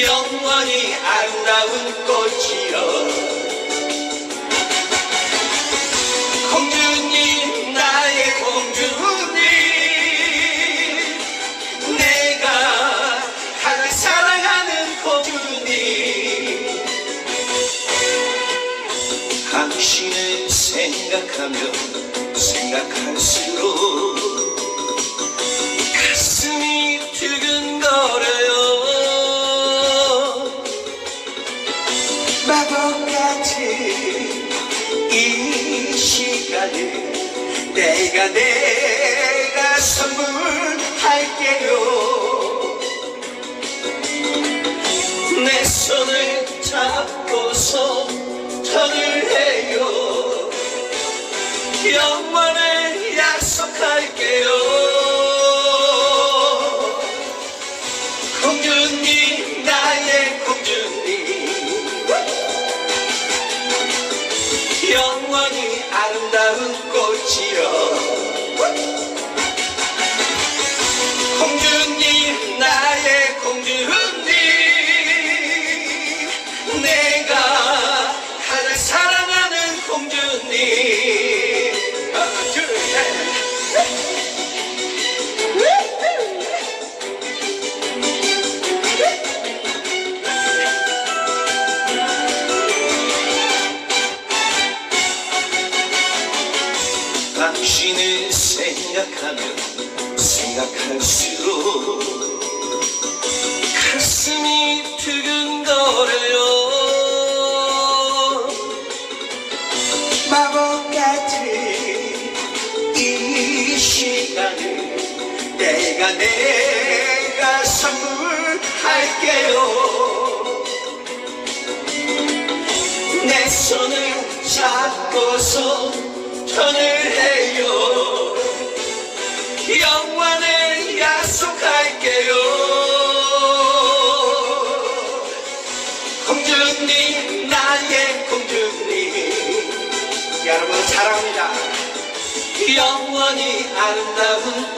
영원히 아름다운 꽃이여. 공주님 나의 공주님. 내가 가장 사랑하는 공주님. 당신을 생각하면 생각할수록 같은 이 시간을 내가 내가 선물할게요. 내 손을 잡고서 턴을 해요. 영원을 약속할게요 아름다운 꽃이여. 공주님 나의 공주님. 내가 가장 사랑하는 공주님 생각하면 생각할수록 가슴이 두근거려요. 마법 같은 이 시간을 내가 내가 선물할게요. 내 손을 잡고서 사랑합니다. 영원히 아름다운